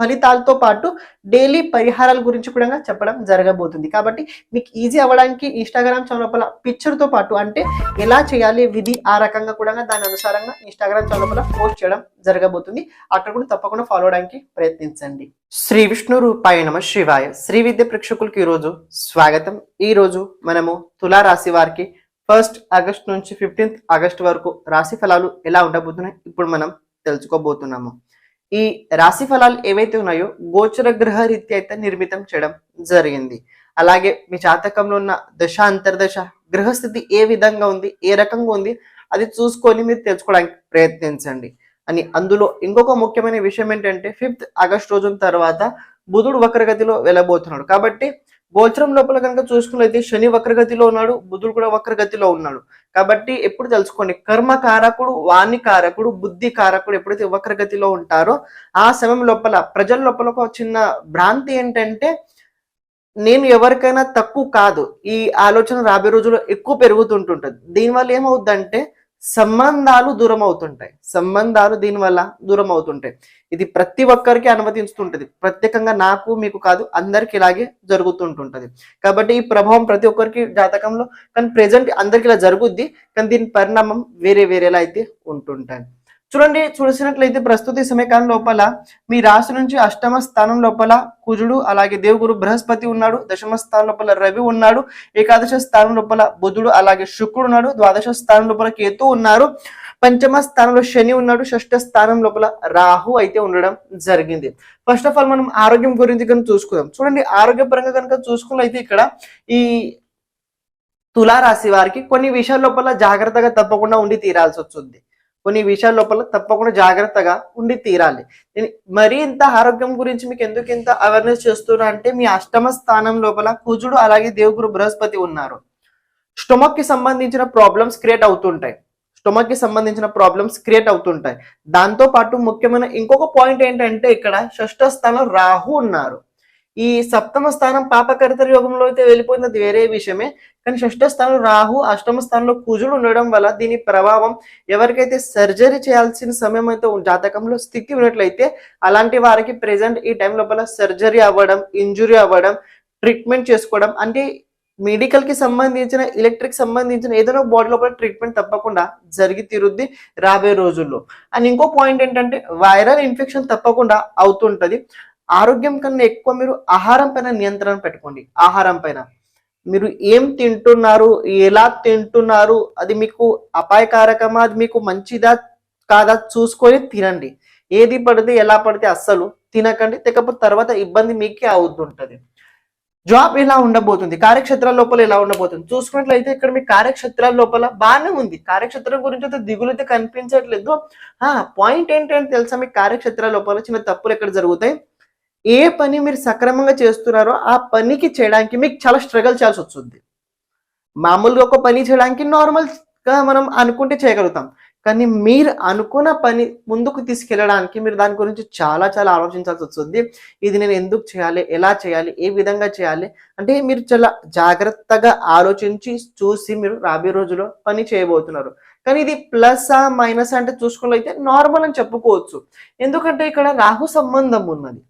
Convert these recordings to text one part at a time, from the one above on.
ఫలితాలతో పాటు డైలీ పరిహారాల గురించి కూడా చెప్పడం జరగబోతుంది. కాబట్టి మీకు ఈజీ అవ్వడానికి ఇన్స్టాగ్రామ్ ఛానల్ పిక్చర్తో పాటు అంటే ఎలా చేయాలి విధి ఆ రకంగా కూడా దాని అనుసారంగా ఇన్స్టాగ్రామ్ ఛానల్ పోస్ట్ చేయడం జరగబోతుంది. అక్కడ కూడా తప్పకుండా ఫాలో అవడానికి ప్రయత్నించండి. శ్రీ విష్ణు రూపాయ నమ శివాయ. శ్రీ విద్య ప్రేక్షకులకి ఈరోజు స్వాగతం. ఈ రోజు మనము తులా రాశి వారికి ఫస్ట్ ఆగస్ట్ నుంచి ఫిఫ్టీన్త్ ఆగస్ట్ వరకు రాశి ఫలాలు ఎలా ఉండబోతున్నాయి ఇప్పుడు మనం తెలుసుకోబోతున్నాము. ఈ రాశి ఫలాలు ఏవైతే ఉన్నాయో గోచర గ్రహ రీత్యా అయితే నిర్మితం చేయడం జరిగింది. అలాగే మీ జాతకంలో ఉన్న దశ అంతర్దశ గ్రహస్థితి ఏ విధంగా ఉంది ఏ రకంగా ఉంది అది చూసుకొని మీరు తెలుసుకోవడానికి ప్రయత్నించండి. అని అందులో ఇంకొక ముఖ్యమైన విషయం ఏంటంటే ఫిఫ్త్ ఆగస్ట్ రోజు తర్వాత బుధుడు వక్రగతిలో వెళ్ళబోతున్నాడు. కాబట్టి గోచరం లోపల కనుక చూసుకున్నట్లయితే శని వక్రగతిలో ఉన్నాడు బుధుడు కూడా వక్రగతిలో ఉన్నాడు. కాబట్టి ఎప్పుడు తెలుసుకోండి కర్మ కారకుడు వాణి కారకుడు బుద్ధి కారకుడు ఎప్పుడైతే వక్రగతిలో ఉంటారో ఆ సమయం లోపల ప్రజల లోపల ఒక చిన్న భ్రాంతి ఏంటంటే నేను ఎవరికైనా తక్కువ కాదు. ఈ ఆలోచన రాబోయే రోజుల్లో ఎక్కువ పెరుగుతుంటుంటుంది. దీనివల్ల ఏమవుద్దంటే సంబంధాలు దూరం అవుతుంటాయి సంబంధాలు దీనివల్ల దూరం అవుతుంటాయి ఇది ప్రతి ఒక్కరికి అనుమతిస్తుంటది. ప్రత్యేకంగా నాకు మీకు కాదు అందరికి ఇలాగే జరుగుతుంటుంటది. కాబట్టి ఈ ప్రభావం ప్రతి ఒక్కరికి జాతకంలో కానీ ప్రజెంట్ అందరికి ఇలా జరుగుద్ది కానీ దీని పరిణామం వేరే వేరేలా అయితే ఉంటుంటాయి. చూడండి చూసినట్లయితే ప్రస్తుత సమయకాలం లోపల మీ రాశి నుంచి అష్టమ స్థానం లోపల కుజుడు అలాగే దేవుగురు బృహస్పతి ఉన్నాడు దశమ స్థానం లోపల రవి ఉన్నాడు ఏకాదశ స్థానం లోపల బుధుడు అలాగే శుక్రుడు ఉన్నాడు ద్వాదశ స్థానం లోపల కేతు ఉన్నారు పంచమ స్థానంలో శని ఉన్నాడు షష్ఠ స్థానం లోపల రాహు అయితే ఉండడం జరిగింది. ఫస్ట్ ఆఫ్ ఆల్ మనం ఆరోగ్యం గురించి కనుక చూసుకుందాం. చూడండి ఆరోగ్యపరంగా కనుక చూసుకున్నట్లయితే ఇక్కడ ఈ తులారాశి వారికి కొన్ని విషయాల లోపల జాగ్రత్తగా తప్పకుండా ఉండి తీరాల్సి వస్తుంది. కొన్ని విషయాల లోపల తప్పకుండా జాగ్రత్తగా ఉండి తీరాలి. మరీ ఇంత ఆరోగ్యం గురించి మీకు ఎందుకు ఇంత అవేర్నెస్ చేస్తున్నా అంటే మీ అష్టమ స్థానం లోపల కుజుడు అలాగే దేవుగురు బృహస్పతి ఉన్నారు. స్టొమక్కి సంబంధించిన ప్రాబ్లమ్స్ క్రియేట్ అవుతుంటాయి. స్టొమక్కి సంబంధించిన ప్రాబ్లమ్స్ క్రియేట్ అవుతుంటాయి. దాంతో పాటు ముఖ్యమైన ఇంకొక పాయింట్ ఏంటంటే ఇక్కడ షష్ఠ స్థానం రాహు ఉన్నారు. ఈ సప్తమ స్థానం పాపకర్తర యోగంలో అయితే వెళ్ళిపోయినది వేరే విషయమే. కానీ షష్ఠ స్థానం రాహు అష్టమ స్థానంలో కుజుడు ఉండడం వల్ల దీని ప్రభావం ఎవరికైతే సర్జరీ చేయాల్సిన సమయం అయితే జాతకంలో స్థితి ఉన్నట్లయితే అలాంటి వారికి ప్రెసెంట్ ఈ టైం లోపల సర్జరీ అవ్వడం ఇంజురీ అవ్వడం ట్రీట్మెంట్ చేసుకోవడం అంటే మెడికల్కి సంబంధించిన ఎలక్ట్రిక్ సంబంధించిన ఏదైనా బాడీ లోపల ట్రీట్మెంట్ తప్పకుండా జరిగి తీరుద్ది రాబోయే రోజుల్లో. అండ్ ఇంకో పాయింట్ ఏంటంటే వైరల్ ఇన్ఫెక్షన్ తప్పకుండా అవుతుంటది. ఆరోగ్యం కన్నా ఎక్కువ మీరు ఆహారం పైన నియంత్రణ పెట్టుకోండి. ఆహారం పైన. మీరు ఏం తింటున్నారు ఎలా తింటున్నారు అది మీకు అపాయకారకమా అది మీకు మంచిదా కాదా చూసుకొని తినండి. ఏది పడితే ఎలా పడితే అస్సలు తినకండి. తెకపోతే తర్వాత ఇబ్బంది మీకే అవుతుంటది. జాబ్ ఎలా ఉండబోతుంది? కార్యక్షేత్రాల లోపల ఎలా ఉండబోతుంది? చూసుకున్నట్లయితే ఇక్కడ మీ కార్యక్షేత్రాల లోపల బాగానే ఉంది. కార్యక్షేత్రం గురించి అయితే దిగులు అయితే కనిపించట్లేదు. ఆ పాయింట్ ఏంటంటే తెలుసా? మీ కార్యక్షేత్రాల లోపల చిన్న తప్పులు ఎక్కడ జరుగుతాయి? ఏ పని మీరు సక్రమంగా చేస్తున్నారో ఆ పనికి చేయడానికి మీకు చాలా స్ట్రగల్ చేయాల్సి వస్తుంది. మామూలుగా ఒక పని చేయడానికి నార్మల్గా మనం అనుకుంటే చేయగలుగుతాం. కానీ మీరు అనుకున్న పని ముందుకు తీసుకెళ్ళడానికి మీరు దాని గురించి చాలా చాలా ఆలోచించాల్సి వస్తుంది. ఇది నేను ఎందుకు చేయాలి? ఎలా చేయాలి? ఏ విధంగా చేయాలి? అంటే మీరు చాలా జాగ్రత్తగా ఆలోచించి చూసి మీరు రాబోయే రోజుల్లో పని చేయబోతున్నారు. కానీ ఇది ప్లస్ ఆ మైనస్ అంటే చూసుకున్నైతే నార్మల్ అని చెప్పుకోవచ్చు. ఎందుకంటే ఇక్కడ రాహు సంబంధం ఉన్నది.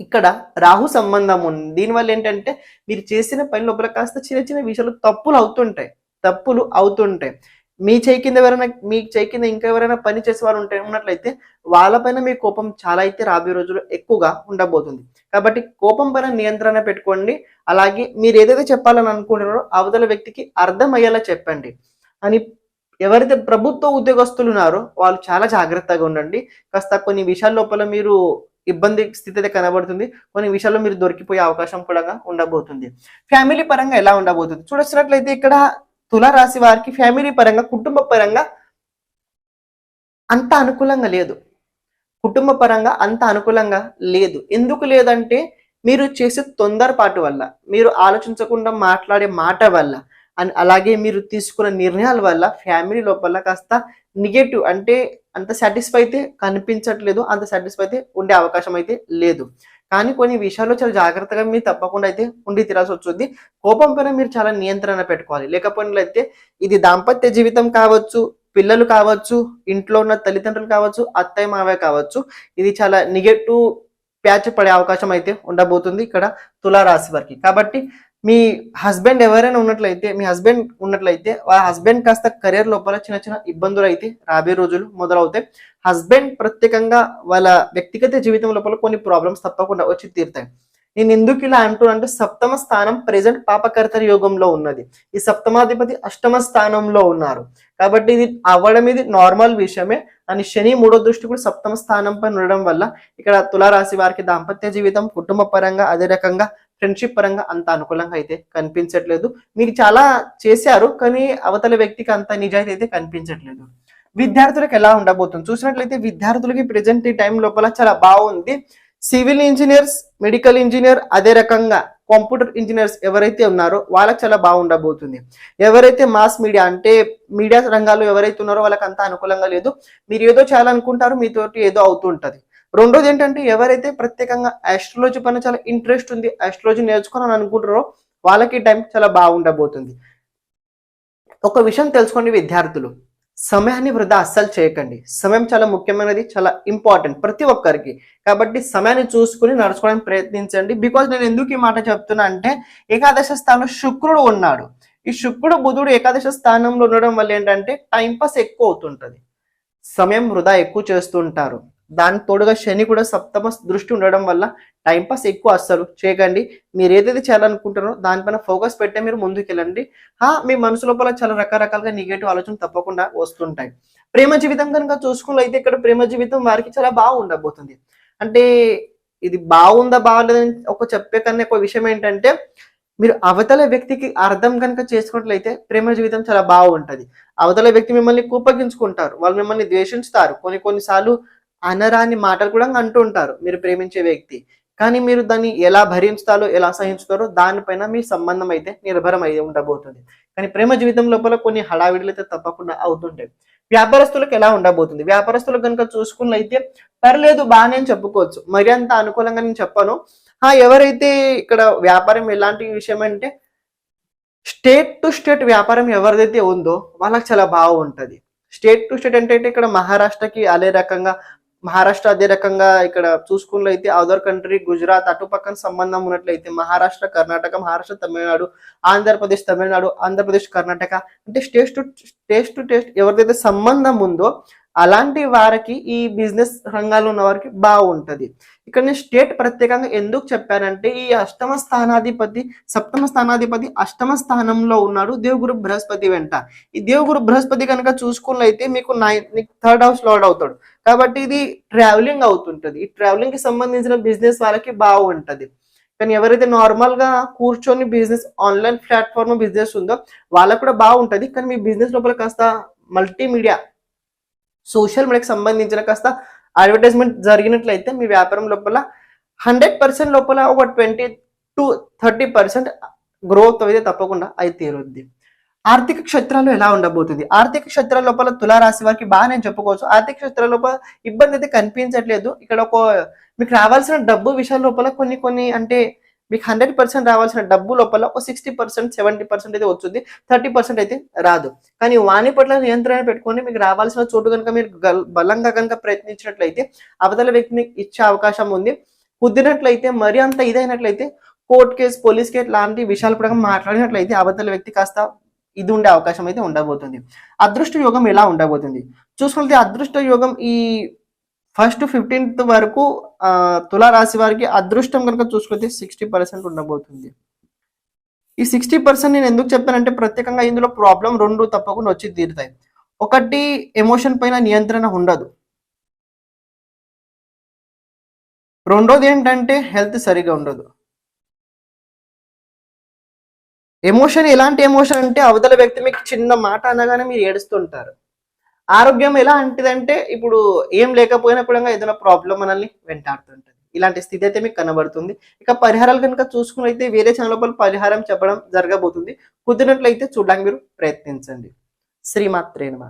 ఇక్కడ రాహు సంబంధం ఉంది. దీనివల్ల ఏంటంటే మీరు చేసిన పని లోపల కాస్త చిన్న చిన్న విషయాలు తప్పులు అవుతుంటాయి. తప్పులు అవుతుంటాయి. మీ చేయి కింద ఎవరైనా మీ చేయి కింద ఇంకా ఎవరైనా పని చేసే వారు ఉంటే ఉన్నట్లయితే వాళ్ళపైన మీ కోపం చాలా అయితే రాబోయే రోజుల్లో ఎక్కువగా ఉండబోతుంది. కాబట్టి కోపం పైన నియంత్రణ పెట్టుకోండి. అలాగే మీరు ఏదైతే చెప్పాలని అనుకుంటున్నారో అవతల వ్యక్తికి అర్థమయ్యేలా చెప్పండి. అని ఎవరైతే ప్రభుత్వ ఉద్యోగస్తులు ఉన్నారో వాళ్ళు చాలా జాగ్రత్తగా ఉండండి. కాస్త కొన్ని విషయాల లోపల మీరు ఇబ్బంది స్థితి అయితే కనబడుతుంది. కొన్ని విషయాల్లో మీరు దొరికిపోయే అవకాశం కూడా ఉండబోతుంది. ఫ్యామిలీ పరంగా ఎలా ఉండబోతుంది? చూడొచ్చినట్లయితే ఇక్కడ తులారాశి వారికి ఫ్యామిలీ పరంగా కుటుంబ పరంగా అంత అనుకూలంగా లేదు. కుటుంబ పరంగా అంత అనుకూలంగా లేదు. ఎందుకు లేదంటే మీరు చేసే తొందరపాటు వల్ల మీరు ఆలోచించకుండా మాట్లాడే మాట వల్ల అలాగే మీరు తీసుకున్న నిర్ణయాల వల్ల ఫ్యామిలీ లోపల కాస్త నెగటివ్ అంటే అంత సాటిస్ఫై అయితే కనిపించట్లేదు అంత సాటిస్ఫై అయితే ఉండే అవకాశం అయితే లేదు. కానీ కొన్ని విషయాల్లో చాలా జాగ్రత్తగా మీరు తప్పకుండా అయితే ఉండి తీరాల్సి వస్తుంది. కోపం పైన మీరు చాలా నియంత్రణ పెట్టుకోవాలి. లేకపోయినట్లయితే ఇది దాంపత్య జీవితం కావచ్చు పిల్లలు కావచ్చు ఇంట్లో ఉన్న తల్లిదండ్రులు కావచ్చు అత్తయ్య మావయ్య కావచ్చు. ఇది చాలా నెగటివ్ ప్యాచ్ పడే అవకాశం అయితే ఉండబోతుంది ఇక్కడ తులారాశి వారికి. కాబట్టి మీ హస్బెండ్ ఎవరైనా ఉన్నట్లయితే మీ హస్బెండ్ ఉన్నట్లయితే ఆ హస్బెండ్ కాస్త కెరియర్ లోపల చిన్న చిన్న ఇబ్బందులు అయితే రాబోయే రోజులు మొదలవుతాయి. హస్బెండ్ ప్రత్యేకంగా వాళ్ళ వ్యక్తిగత జీవితం లోపల కొన్ని ప్రాబ్లమ్స్ తప్పకుండా వచ్చి తీరుతాయి. నేను ఎందుకు ఇలా అంటున్నానంటే సప్తమ స్థానం ప్రెజెంట్ పాపకర్తర యోగంలో ఉన్నది. ఈ సప్తమాధిపతి అష్టమ స్థానంలో ఉన్నారు. కాబట్టి ఇది అవ్వడం ఇది నార్మల్ విషయమే. అని శని మూడో దృష్టి కూడా సప్తమ స్థానంపై ఉండడం వల్ల ఇక్కడ తులారాశి వారికి దాంపత్య జీవితం కుటుంబ పరంగా అదే రకంగా ఫ్రెండ్షిప్ పరంగా అంత అనుకూలంగా అయితే కనిపించట్లేదు. మీరు చాలా చేశారు కానీ అవతల వ్యక్తికి అంత నిజాయితీ అయితే కనిపించట్లేదు. విద్యార్థులకు ఎలా ఉండబోతుంది? చూసినట్లయితే విద్యార్థులకి ప్రెజెంట్ ఈ టైం లోపల చాలా బాగుంది. సివిల్ ఇంజనీర్స్ మెడికల్ ఇంజనీర్ అదే రకంగా కంప్యూటర్ ఇంజనీర్స్ ఎవరైతే ఉన్నారో వాళ్ళకి చాలా బాగుండబోతుంది ఎవరైతే మాస్ మీడియా అంటే మీడియా రంగాల్లో ఎవరైతే ఉన్నారో వాళ్ళకి అంత అనుకూలంగా లేదు. మీరు ఏదో చేయాలనుకుంటారు మీతోటి ఏదో అవుతుంటది. రెండోది ఏంటంటే ఎవరైతే ప్రత్యేకంగా ఆస్ట్రాలజీ పైన చాలా ఇంట్రెస్ట్ ఉంది ఆస్ట్రాలజీ నేర్చుకోవాలని అనుకుంటారో వాళ్ళకి టైం చాలా బాగుండబోతుంది. ఒక విషయం తెలుసుకోండి విద్యార్థులు. సమయాన్ని వృధా అస్సలు చేయకండి. సమయం చాలా ముఖ్యమైనది చాలా ఇంపార్టెంట్ ప్రతి ఒక్కరికి. కాబట్టి సమయాన్ని చూసుకుని నడుచుకోవడానికి ప్రయత్నించండి. బికాజ్ నేను ఎందుకు ఈ మాట చెప్తున్నా అంటే ఏకాదశ స్థానంలో శుక్రుడు ఉన్నాడు. ఈ శుక్రుడు బుధుడు ఏకాదశ స్థానంలో ఉండడం వల్ల ఏంటంటే టైంపాస్ ఎక్కువ అవుతుంటుంది. సమయం వృధా ఎక్కువ చేస్తుంటారు. దానికి తోడుగా శని కూడా సప్తమ దృష్టి ఉండడం వల్ల టైంపాస్ ఎక్కువ అస్సలు చేయకండి. మీరు ఏదైతే చేయాలనుకుంటారో దానిపైన ఫోకస్ పెట్టే మీరు ముందుకు వెళ్ళండి హా మీ మనసు లోపల చాలా రకరకాలుగా నెగిటివ్ ఆలోచన తప్పకుండా వస్తుంటాయి. ప్రేమ జీవితం కనుక చూసుకున్నట్లయితే ఇక్కడ ప్రేమ జీవితం వారికి చాలా బాగుండబోతుంది అంటే ఇది బాగుందా బాగలేదని ఒక చెప్పే కన్నా ఒక విషయం ఏంటంటే మీరు అవతల వ్యక్తికి అర్థం కనుక చేసుకున్నట్లయితే ప్రేమ జీవితం చాలా బాగుంటుంది. అవతల వ్యక్తి మిమ్మల్ని కూపగించుకుంటారు. వాళ్ళు మిమ్మల్ని ద్వేషిస్తారు కొన్ని కొన్నిసార్లు అనరాని మాటలు కూడా అంటూ ఉంటారు మీరు ప్రేమించే వ్యక్తి. కానీ మీరు దాన్ని ఎలా భరించుతారో ఎలా సహించుతారో దానిపైన మీ సంబంధం అయితే నిర్భరం అయితే ఉండబోతుంది. కానీ ప్రేమ జీవితం లోపల కొన్ని హడావిడులు అయితే తప్పకుండా అవుతుంటాయి వ్యాపారస్తులకు ఎలా ఉండబోతుంది? వ్యాపారస్తులకు కనుక చూసుకున్నైతే పర్లేదు బాగానే చెప్పుకోవచ్చు. మరి అంత అనుకూలంగా నేను చెప్పను. ఆ ఎవరైతే ఇక్కడ వ్యాపారం ఎలాంటి విషయం అంటే స్టేట్ టు స్టేట్ వ్యాపారం ఎవరిదైతే ఉందో వాళ్ళకి చాలా బాగుంటది. స్టేట్ టు స్టేట్ అంటే ఇక్కడ మహారాష్ట్రకి అదే రకంగా మహారాష్ట్ర అదే రకంగా ఇక్కడ చూసుకున్నట్లయితే అదర్ కంట్రీ గుజరాత్ అటు పక్కన సంబంధం ఉన్నట్లయితే మహారాష్ట్ర కర్ణాటక మహారాష్ట్ర తమిళనాడు ఆంధ్రప్రదేశ్ తమిళనాడు ఆంధ్రప్రదేశ్ కర్ణాటక అంటే state to state to taste ఎవరిదైతే సంబంధం ఉందో అలాంటి వారికి ఈ బిజినెస్ రంగాల్లో ఉన్న వారికి బాగుంటది. ఇక్కడ నేను స్టేట్ ప్రత్యేకంగా ఎందుకు చెప్పానంటే ఈ అష్టమ స్థానాధిపతి సప్తమ స్థానాధిపతి అష్టమ స్థానంలో ఉన్నాడు దేవుగురు బృహస్పతి వెంట. ఈ దేవుగురు బృహస్పతి కనుక చూసుకున్నైతే మీకు నైన్ థర్డ్ హౌస్ లోడ్ అవుతాడు. కాబట్టి ఇది ట్రావెలింగ్ అవుతుంటది. ఈ ట్రావెలింగ్కి సంబంధించిన బిజినెస్ వాళ్ళకి బాగుంటది. కానీ ఎవరైతే నార్మల్గా కూర్చొని బిజినెస్ ఆన్లైన్ ప్లాట్ఫామ్ బిజినెస్ ఉందో వాళ్ళకు కూడా బాగుంటది. కానీ మీ బిజినెస్ లోపల కాస్త మల్టీమీడియా సోషల్ మీడియాకి సంబంధించిన కాస్త అడ్వర్టైజ్మెంట్ జరిగినట్లయితే మీ వ్యాపారం లోపల హండ్రెడ్ పర్సెంట్ లోపల ఒక twenty two thirty percent growth అయితే తప్పకుండా అయితే తీరుద్ది. ఆర్థిక క్షేత్రాలు ఎలా ఉండబోతుంది? ఆర్థిక క్షేత్రాల లోపల తులారాశి వారికి బాగా నేను చెప్పుకోవచ్చు. ఆర్థిక క్షేత్రాల లోపల ఇబ్బంది అయితే కనిపించట్లేదు. ఇక్కడ ఒక మీకు రావాల్సిన డబ్బు విషయాల లోపల కొన్ని కొన్ని అంటే మీకు హండ్రెడ్ పర్సెంట్ రావాల్సిన డబ్బు లోపల ఒక సిక్స్టీ పర్సెంట్ సెవెంటీ పర్సెంట్ అయితే వచ్చింది థర్టీ పర్సెంట్ అయితే రాదు. కానీ వాణి పట్ల నియంత్రణ పెట్టుకొని మీకు రావాల్సిన చోటు కనుక మీరు బలంగా కనుక ప్రయత్నించినట్లయితే అవతల వ్యక్తి మీకు ఇచ్చే అవకాశం ఉంది. కుదిరినట్లయితే మరి అంత ఇదైనట్లయితే కోర్ట్ కేసు పోలీస్ కేసు లాంటి విషయాలు కూడా మాట్లాడినట్లయితే అవతల వ్యక్తి కాస్త ఇది ఉండే అవకాశం అయితే ఉండబోతుంది. అదృష్ట యోగం ఎలా ఉండబోతుంది? చూసుకుంటే అదృష్ట యోగం ఈ ఫస్ట్ ఫిఫ్టీన్త్ వరకు ఆ, తులా రాశి వారికి అదృష్టం కనుక చూసుకుంటే సిక్స్టీ పర్సెంట్ ఉండబోతుంది. ఈ సిక్స్టీ పర్సెంట్ నేను ఎందుకు చెప్పానంటే ప్రత్యేకంగా ఇందులో ప్రాబ్లం రెండు తప్పకుండా వచ్చి తీరుతాయి. ఒకటి ఎమోషన్ పైన నియంత్రణ ఉండదు. రెండోది ఏంటంటే హెల్త్ సరిగా ఉండదు. ఎమోషన్ ఎలాంటి ఎమోషన్ అంటే అవతల వ్యక్తి మీకు చిన్న మాట అనగానే మీరు ఏడుస్తుంటారు. ఆరోగ్యం ఎలాంటిదంటే ఇప్పుడు ఏం లేకపోయినా కూడా ఏదైనా ప్రాబ్లం మనల్ని వెంటాడుతుంటుంది. ఇలాంటి స్థితి అయితే మీకు కనబడుతుంది. ఇక పరిహారాలు కనుక చూసుకున్నైతే వేరే ఛానల్ లోపల పరిహారం చెప్పడం జరగబోతుంది. కుదిరినట్లయితే చూడడానికి మీరు ప్రయత్నించండి. శ్రీమాత్రేనమా